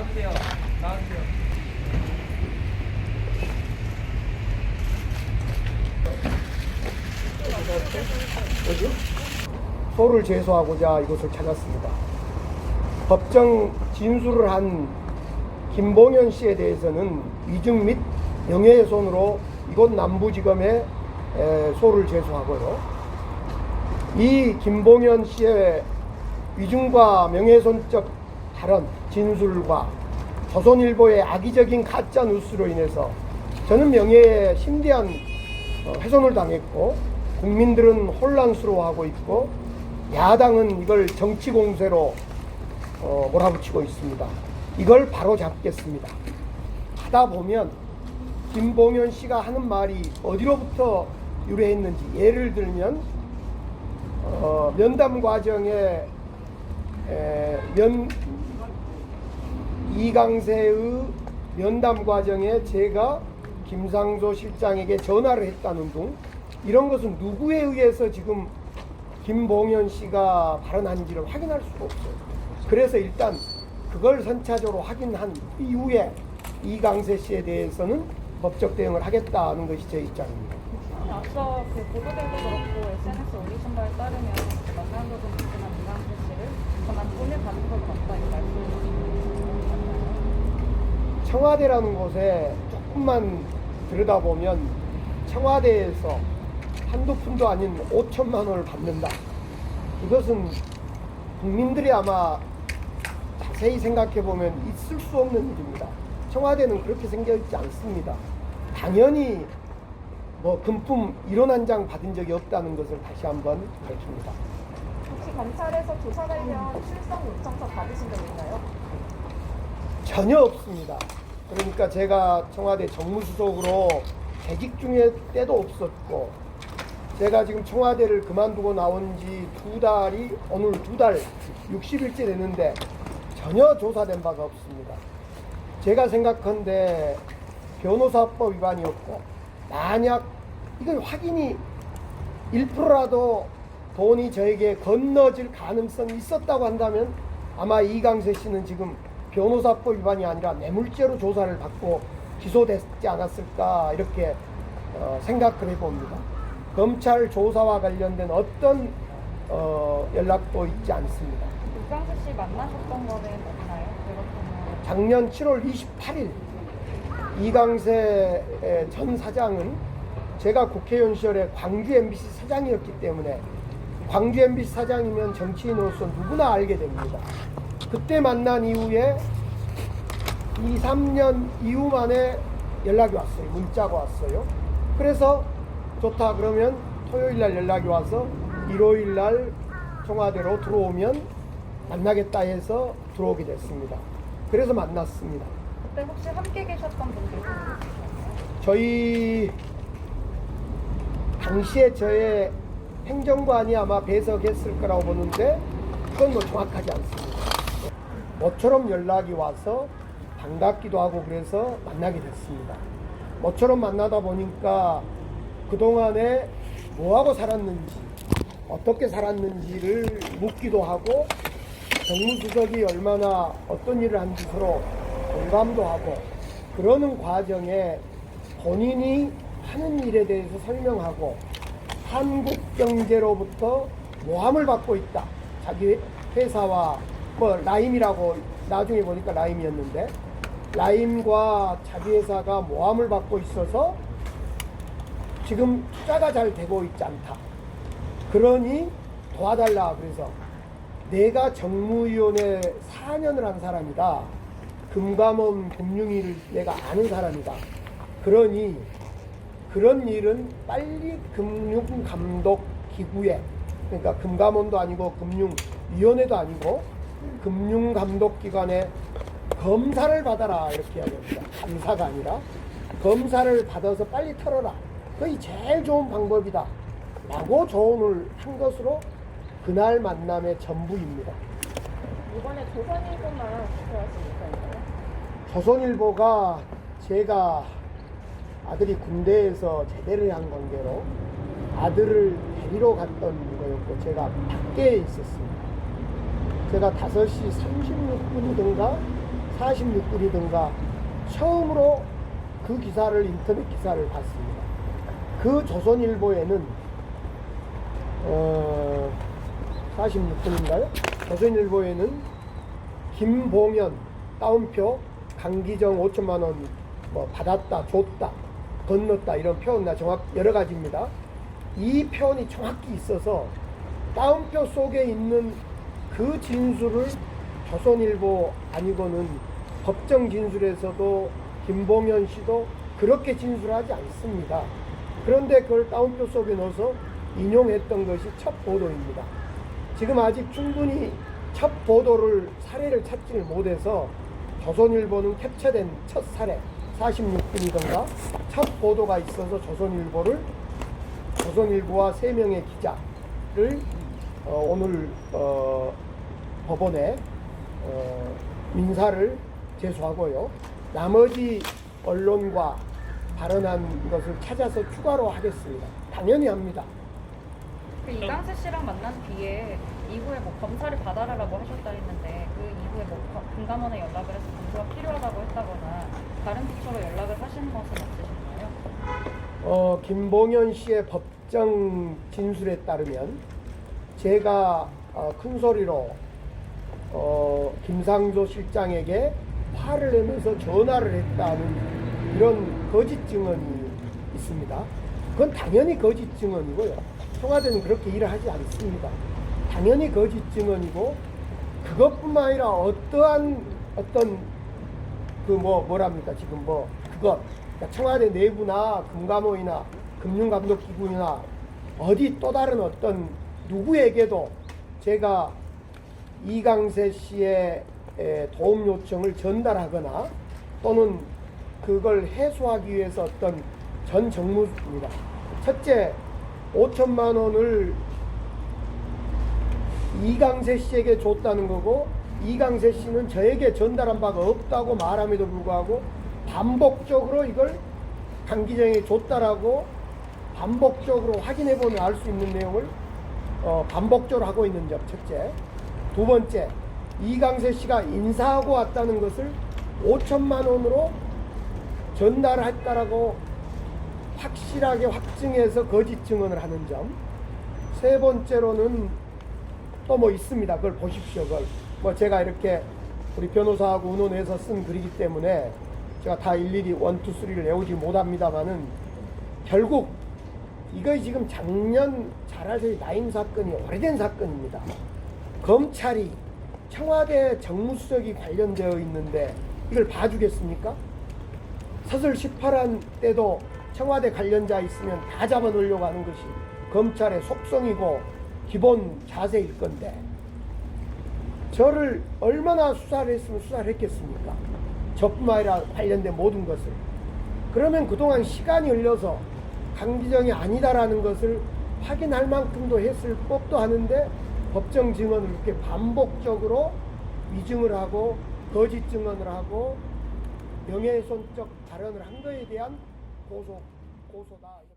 나와주세요. 나와주세요. 소를 제소하고자 이곳을 찾았습니다. 법정 진술을 한 김봉현 씨에 대해서는 위증 및 명예훼손으로 이곳 남부지검에 에, 소를 제소하고요. 이 김봉현 씨의 위증과 명예훼손적 발언, 진술과 조선일보의 악의적인 가짜 뉴스로 인해서 저는 명예에 심대한 어, 훼손을 당했고 국민들은 혼란스러워하고 있고 야당은 이걸 정치 공세로 어, 몰아붙이고 있습니다. 이걸 바로 잡겠습니다. 하다 보면 김봉현 씨가 하는 말이 어디로부터 유래했는지 예를 들면 어, 면담 과정에 에, 면 이강세의 면담 과정에 제가 김상조 실장에게 전화를 했다는 등 이런 것은 누구에 의해서 지금 김봉현 씨가 발언한지를 확인할 수가 없어요. 그래서 일단 그걸 선차적으로 확인한 이후에 이강세 씨에 대해서는 법적 대응을 하겠다는 것이 제 입장입니다. 앞서 그 보도들도 그렇고 SNS 올리신 바에 따르면 그 만난 것은 있지만 이강수 씨를 그만 돈을 받는 것 같다 이 같나요? 청와대라는 곳에 조금만 들여다보면 청와대에서 한두 푼도 아닌 5천만 원을 받는다. 이것은 국민들이 아마 자세히 생각해 보면 있을 수 없는 일입니다. 청와대는 그렇게 생겨 있지 않습니다. 당연히 뭐 금품 1원 한 장 받은 적이 없다는 것을 다시 한번 밝힙니다. 혹시 검찰에서 조사 관련 출석 요청서 받으신 적 있나요? 전혀 없습니다. 그러니까 제가 청와대 정무수석으로 재직 중에 때도 없었고 제가 지금 청와대를 그만두고 나온 지 두 달이 오늘 두 달 60일째 됐는데 전혀 조사된 바가 없습니다. 제가 생각한데 변호사법 위반이었고 만약 이건 확인이 1%라도 돈이 저에게 건너질 가능성이 있었다고 한다면 아마 이강세 씨는 지금 변호사법 위반이 아니라 뇌물죄로 조사를 받고 기소됐지 않았을까 이렇게 어, 생각을 해봅니다. 검찰 조사와 관련된 어떤 어, 연락도 있지 않습니다. 이강수 씨 만나셨던 거는 없나요? 그렇다면 작년 7월 28일 이강세 전 사장은 제가 국회의원 시절에 광주 MBC 사장이었기 때문에 광주 MBC 사장이면 정치인으로서 누구나 알게 됩니다. 그때 만난 이후에 2, 3년 이후 만에 연락이 왔어요. 문자가 왔어요. 그래서 좋다 그러면 토요일 날 연락이 와서 일요일 날 청와대로 들어오면 만나겠다 해서 들어오게 됐습니다. 그래서 만났습니다. 그때 혹시 함께 계셨던 분들? 저희 당시에 저의 행정관이 아마 배석했을 거라고 보는데 그건 뭐 정확하지 않습니다. 모처럼 연락이 와서 반갑기도 하고 그래서 만나게 됐습니다. 모처럼 만나다 보니까 그동안에 뭐하고 살았는지 어떻게 살았는지를 묻기도 하고 정무수석이 얼마나 어떤 일을 한지 서로 공감도 하고 그러는 과정에 본인이 하는 일에 대해서 설명하고 한국 경제로부터 모함을 받고 있다. 자기 회사와 뭐 라임이라고 나중에 보니까 라임이었는데 라임과 자기 회사가 모함을 받고 있어서 지금 투자가 잘 되고 있지 않다. 그러니 도와달라 그래서 내가 정무위원회 4년을 한 사람이다. 금감원 금융위를 내가 아는 사람이다. 그러니 그런 일은 빨리 금융감독 기구에 그러니까 금감원도 아니고 금융위원회도 아니고 금융감독기관에 검사를 받아라 이렇게 이야기합니다. 감사가 아니라 검사를 받아서 빨리 털어라. 그게 제일 좋은 방법이다. 라고 조언을 한 것으로 그날 만남의 전부입니다. 이번에 조선일보만 투표하시니까요. 조선일보가 제가 아들이 군대에서 제대를 한 관계로 아들을 데리러 갔던 거였고 제가 밖에 있었습니다. 제가 5시 36분이든가 46분이든가 처음으로 그 기사를 인터넷 기사를 봤습니다. 그 조선일보에는 어 46분인가요? 조선일보에는 김봉현 따옴표 강기정 5천만 원 뭐 받았다 줬다 건넜다 이런 표현 나 정확 여러 가지입니다. 이 표현이 정확히 있어서 따옴표 속에 있는 그 진술을 조선일보 아니고는 법정 진술에서도 김봉현 씨도 그렇게 진술하지 않습니다. 그런데 그걸 따옴표 속에 넣어서 인용했던 것이 첫 보도입니다. 지금 아직 충분히 첫 보도를 사례를 찾지를 못해서 조선일보는 캡처된 첫 사례 46분이던가 첫 보도가 있어서 조선일보를 조선일보와 세 명의 기자를 어, 오늘 어, 법원에 어, 민사를 제소하고요. 나머지 언론과 발언한 것을 찾아서 추가로 하겠습니다. 당연히 합니다. 그 이강세 씨랑 만난 뒤에 이후에 뭐 검사를 받아라라고 하셨다 했는데 그 이후에 뭐 거- 금감원에 연락을 해서 검수가 필요하다고 했다거나 다른 기초로 연락을 하신 것은 없으신가요? 어, 김봉현 씨의 법정 진술에 따르면 제가 어, 큰 소리로 어, 김상조 실장에게 화를 내면서 전화를 했다는 이런 거짓 증언이 있습니다. 그건 당연히 거짓 증언이고요. 청와대는 그렇게 일을 하지 않습니다. 당연히 거짓 증언이고 그것뿐만 아니라 어떠한 어떤 그 뭐 뭐랍니까 지금 뭐 그것 그러니까 청와대 내부나 금감원이나 금융감독기구나 어디 또 다른 어떤 누구에게도 제가 이강세 씨의 에, 도움 요청을 전달하거나 또는 그걸 해소하기 위해서 어떤 전 정무입니다. 첫째, 5천만 원을 이강세 씨에게 줬다는 거고 이강세 씨는 저에게 전달한 바가 없다고 말함에도 불구하고 반복적으로 이걸 강기정에게 줬다라고 반복적으로 확인해 보면 알 수 있는 내용을 어, 반복적으로 하고 있는 점 첫째 두 번째 이강세 씨가 인사하고 왔다는 것을 5천만 원으로 전달했다라고 확실하게 확증해서 거짓 증언을 하는 점. 세 번째로는 또 뭐 있습니다. 그걸 보십시오. 그걸 뭐 제가 이렇게 우리 변호사하고 의논해서 쓴 글이기 때문에 제가 다 일일이 원투 쓰리를 외우지 못합니다만은 결국 이거 지금 작년 잘 아세요. 나임 사건이 오래된 사건입니다. 검찰이 청와대 정무수석이 관련되어 있는데 이걸 봐주겠습니까? 서술 18한 때도 청와대 관련자 있으면 다 잡아놓으려고 하는 것이 검찰의 속성이고 기본 자세일 건데 저를 얼마나 수사를 했으면 수사를 했겠습니까? 저뿐만 아니라 관련된 모든 것을 그러면 그동안 시간이 흘려서 강기정이 아니다라는 것을 확인할 만큼도 했을 법도 하는데 법정 증언을 이렇게 반복적으로 위증을 하고 거짓 증언을 하고 명예훼손적 발언을 한 거에 대한 고소 고소다.